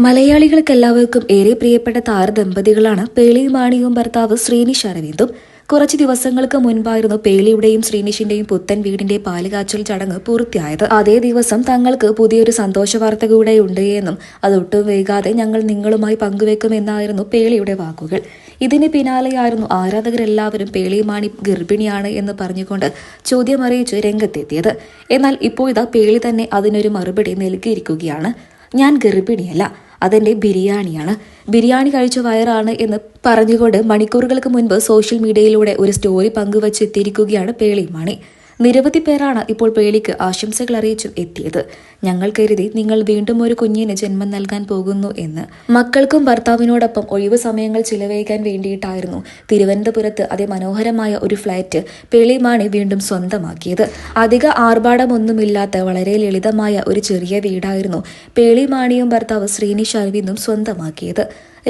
മലയാളികൾക്ക് എല്ലാവർക്കും ഏറെ പ്രിയപ്പെട്ട താരദമ്പതികളാണ് പേളിയും മാണിയും ഭർത്താവ് ശ്രീനിഷ് അരവിന്ദും. കുറച്ച് ദിവസങ്ങൾക്ക് മുൻപായിരുന്നു പേളിയുടെയും ശ്രീനിഷിന്റെയും പുത്തൻ വീടിന്റെ പാലുകാച്ചൽ ചടങ്ങ് പൂർത്തിയായത്. അതേ ദിവസം തങ്ങൾക്ക് പുതിയൊരു സന്തോഷ വാർത്ത കൂടെ ഉണ്ട് എന്നും അതൊട്ടും വൈകാതെ ഞങ്ങൾ നിങ്ങളുമായി പങ്കുവെക്കുമെന്നായിരുന്നു പേളിയുടെ വാക്കുകൾ. ഇതിന് പിന്നാലെയായിരുന്നു ആരാധകരെല്ലാവരും പേളിമാണി ഗർഭിണിയാണ് എന്ന് പറഞ്ഞുകൊണ്ട് ചോദ്യം അറിയിച്ച് രംഗത്തെത്തിയത്. എന്നാൽ ഇപ്പോൾ ഇതാ പേളി തന്നെ അതിനൊരു മറുപടി നൽകിയിരിക്കുകയാണ്. ഞാൻ ഗർഭിണിയല്ല. അതെന്റെ ബിരിയാണിയാണ്. ബിരിയാണി കഴിച്ച വയറാണ് എന്ന് പറഞ്ഞുകൊണ്ട് മണിക്കൂറുകൾക്ക് മുൻപ് സോഷ്യൽ മീഡിയയിലൂടെ ഒരു സ്റ്റോറി പങ്കുവച്ചെത്തിയിരിക്കുകയാണ് പേളി മാണി. നിരവധി പേരാണ് ഇപ്പോൾ പേളിക്ക് ആശംസകൾ അറിയിച്ചും എത്തിയത്. ഞങ്ങൾ കരുതി നിങ്ങൾ വീണ്ടും ഒരു കുഞ്ഞിന് ജന്മം നൽകാൻ പോകുന്നു എന്ന്. മക്കൾക്കും ഭർത്താവിനോടൊപ്പം ഒഴിവ് സമയങ്ങൾ ചിലവഴിക്കാൻ വേണ്ടിയിട്ടായിരുന്നു തിരുവനന്തപുരത്ത് അതിമനോഹരമായ ഒരു ഫ്ലാറ്റ് പേളിമാണി വീണ്ടും സ്വന്തമാക്കിയത്. അധിക ആർഭാടമൊന്നുമില്ലാത്ത വളരെ ലളിതമായ ഒരു ചെറിയ വീടായിരുന്നു പേളി മാണിയും ഭർത്താവ് ശ്രീനിഷ് അരവിന്ദും സ്വന്തമാക്കിയത്.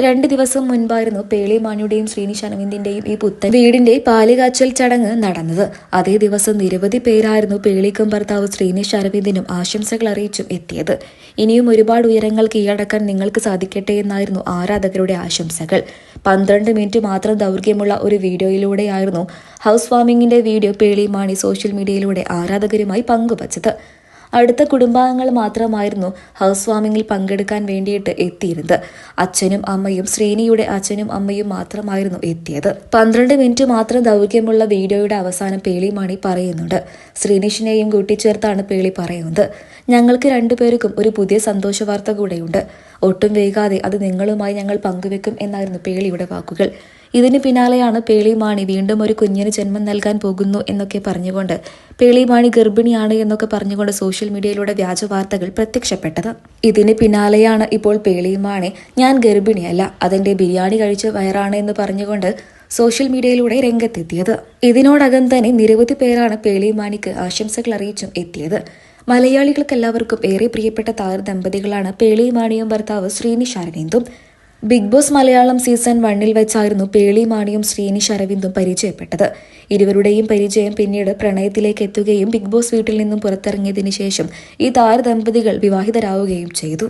രണ്ട് ദിവസം മുൻപായിരുന്നു പേളിമാണിയുടെയും ശ്രീനിഷ് അരവിന്ദിന്റെയും ഈ പുത്തൻ വീടിന്റെ പാലുകാച്ചൽ ചടങ്ങ് നടന്നത്. അതേ ദിവസം നിരവധി പേരായിരുന്നു പേളിക്കും ഭർത്താവ് ശ്രീനിഷ് അരവിന്ദിനും ആശംസകൾ അറിയിച്ചും എത്തിയത്. ഇനിയും ഒരുപാട് ഉയരങ്ങൾ കീഴടക്കാൻ നിങ്ങൾക്ക് സാധിക്കട്ടെ എന്നായിരുന്നു ആരാധകരുടെ ആശംസകൾ. പന്ത്രണ്ട് മിനിറ്റ് മാത്രം ദൗർഘ്യമുള്ള ഒരു വീഡിയോയിലൂടെയായിരുന്നു ഹൗസ് വാമിങ്ങിന്റെ വീഡിയോ പേളിമാണി സോഷ്യൽ മീഡിയയിലൂടെ ആരാധകരുമായി പങ്കുവച്ചത്. അടുത്ത കുടുംബാംഗങ്ങൾ മാത്രമായിരുന്നു ഹൗസ് വാമിങ്ങിൽ പങ്കെടുക്കാൻ വേണ്ടിയിട്ട് എത്തിയിരുന്നത്. അച്ഛനും അമ്മയും ശ്രീനിയുടെ അച്ഛനും അമ്മയും മാത്രമായിരുന്നു എത്തിയത്. പന്ത്രണ്ട് മിനിറ്റ് മാത്രം ദൗർഘ്യമുള്ള വീഡിയോയുടെ അവസാനം പേളിമാണി പറയുന്നുണ്ട്. ശ്രീനിഷിനെയും കൂട്ടിച്ചേർത്താണ് പേളി പറയുന്നത്. ഞങ്ങൾക്ക് രണ്ടുപേർക്കും ഒരു പുതിയ സന്തോഷ വാർത്ത കൂടെയുണ്ട്. ഒട്ടും വൈകാതെ അത് നിങ്ങളുമായി ഞങ്ങൾ പങ്കുവെക്കും എന്നായിരുന്നു പേളിയുടെ വാക്കുകൾ. ഇതിന് പിന്നാലെയാണ് പേളിമാണി വീണ്ടും ഒരു കുഞ്ഞിന് ജന്മം നൽകാൻ പോകുന്നു എന്നൊക്കെ പറഞ്ഞുകൊണ്ട് പേളിമാണി ഗർഭിണിയാണ് എന്നൊക്കെ പറഞ്ഞുകൊണ്ട് സോഷ്യൽ മീഡിയയിലൂടെ വ്യാജ വാർത്തകൾ പ്രത്യക്ഷപ്പെട്ടത്. ഇതിന് പിന്നാലെയാണ് ഇപ്പോൾ പേളിമാണി. ഞാൻ ഗർഭിണിയല്ല അതെന്റെ ബിരിയാണി കഴിച്ച വയറാണ് എന്ന് പറഞ്ഞുകൊണ്ട് സോഷ്യൽ മീഡിയയിലൂടെ രംഗത്തെത്തിയത്. ഇതിനോടകം തന്നെ നിരവധി പേരാണ് പേളിമാണിക്ക് ആശംസകൾ അറിയിച്ചും എത്തിയത്. മലയാളികൾക്ക് എല്ലാവർക്കും ഏറെ പ്രിയപ്പെട്ട താരദമ്പതികളാണ് പേളിമാണിയും ഭർത്താവ് ശ്രീനിഷ് അരവിന്ദും ബിഗ് ബോസ് മലയാളം സീസൺ വണ്ണിൽ വെച്ചായിരുന്നു പേളി മാണിയും ശ്രീനിഷ് അരവിന്ദും പരിചയപ്പെട്ടത്. ഇരുവരുടെയും പരിചയം പിന്നീട് പ്രണയത്തിലേക്ക് എത്തുകയും ബിഗ് ബോസ് വീട്ടിൽ നിന്നും പുറത്തിറങ്ങിയതിനു ശേഷം ഈ താരദമ്പതികൾ വിവാഹിതരാവുകയും ചെയ്തു.